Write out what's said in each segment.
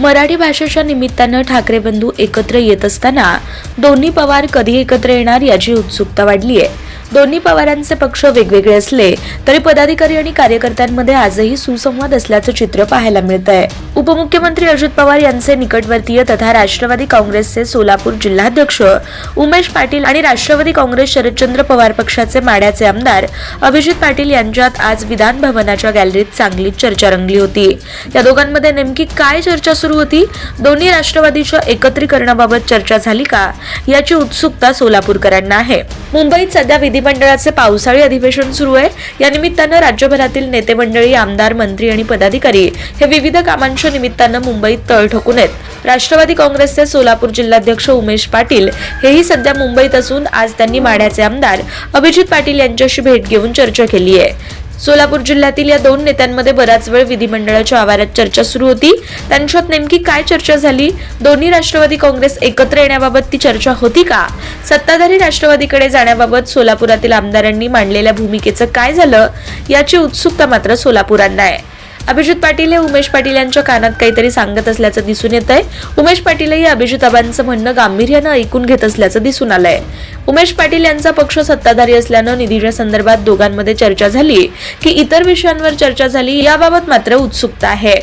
मराठी भाषेच्या निमित्तानं ठाकरे बंधू एकत्र येत असताना दोन्ही पवार कधी एकत्र येणार याची उत्सुकता वाढली आहे दोन्ही पवारांचे पक्ष वेगवेगळे असले तरी पदाधिकारी आणि कार्यकर्त्यांमध्ये आजही सुसंवाद असल्याचं चित्र पाहायला मिळत आहे उपमुख्यमंत्री अजित पवार यांचे निकटवर्तीय तथा राष्ट्रवादी काँग्रेसचे सोलापूर जिल्हाध्यक्ष उमेश पाटील आणि राष्ट्रवादी काँग्रेस शरदचंद्र पवार पक्षाचे माड्याचे आमदार अभिजित पाटील यांच्यात आज विधान भवनाच्या गॅलरीत चांगलीच चर्चा रंगली होती. या दोघांमध्ये नेमकी काय चर्चा सुरू होती? दोन्ही राष्ट्रवादीच्या एकत्रीकरणाबाबत चर्चा झाली का? याची उत्सुकता सोलापूरकरांना आहे. मुंबईत सध्या विधिमंडळाचे पावसाळी अधिवेशन सुरू आहे. या निमित्तानं राज्यभरातील नेते मंडळी आमदार मंत्री आणि पदाधिकारी हे विविध कामांच्या निमित्तानं मुंबईत तळ ठोकून आहेत. राष्ट्रवादी काँग्रेसचे सोलापूर जिल्हाध्यक्ष उमेश पाटील हेही सध्या मुंबईत असून आज त्यांनी माढ्याचे आमदार अभिजित पाटील यांच्याशी भेट घेऊन चर्चा केली आहे. सोलापूर जिल्ह्यातील या दोन नेत्यांमध्ये बराच वेळ विधिमंडळाच्या आवारात चर्चा सुरू होती. त्यांच्यात नेमकी काय चर्चा झाली? दोन्ही राष्ट्रवादी काँग्रेस एकत्र येण्याबाबत ती चर्चा होती का? सत्ताधारी राष्ट्रवादीकडे जाण्याबाबत सोलापुरातील आमदारांनी मांडलेल्या भूमिकेचं काय झालं? याची उत्सुकता मात्र सोलापुरांना आहे. अभिजित पाटील हे उमेश पाटील यांच्या कानात काहीतरी सांगत असल्याचं दिसून येत आहे उमेश पाटीलही अभिजित आबांचं म्हणणं गांभीर्यानं ऐकून घेत असल्याचं दिसून आलंय. उमेश पाटील यांचा पक्ष सत्ताधारी असल्यानं निधीच्या संदर्भात दोघांमध्ये चर्चा झाली की इतर विषयांवर चर्चा झाली याबाबत मात्र उत्सुकता आहे.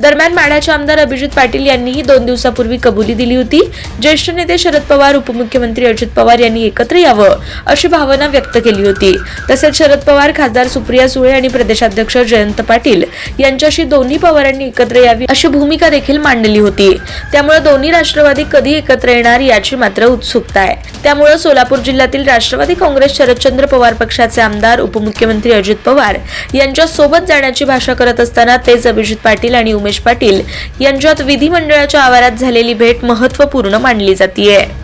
दरम्यान माढ्याचे आमदार अभिजित पाटील यांनीही दोन दिवसापूर्वी कबुली दिली होती. ज्येष्ठ नेते शरद पवार उपमुख्यमंत्री अजित पवार यांनी एकत्र यावं अशी भावना व्यक्त केली होती. तसेच शरद पवार खासदार सुप्रिया सुळे आणि प्रदेशाध्यक्ष जयंत पाटील यांच्याशी दोन्ही पवारांनी एकत्र यावी अशी भूमिका देखील मांडली होती. त्यामुळे दोन्ही राष्ट्रवादी कधी एकत्र येणार याची मात्र उत्सुकता आहे. त्यामुळे सोलापूर जिल्ह्यातील राष्ट्रवादी काँग्रेस शरदचंद्र पवार पक्षाचे आमदार उपमुख्यमंत्री अजित पवार यांच्या सोबत जाण्याची भाषा करत असताना तेच अभिजित पाटील आणि उमेश पाटील यांच्यात विधिमंडळाच्या आवारात झालेली भेट महत्त्वपूर्ण मानली जातीये.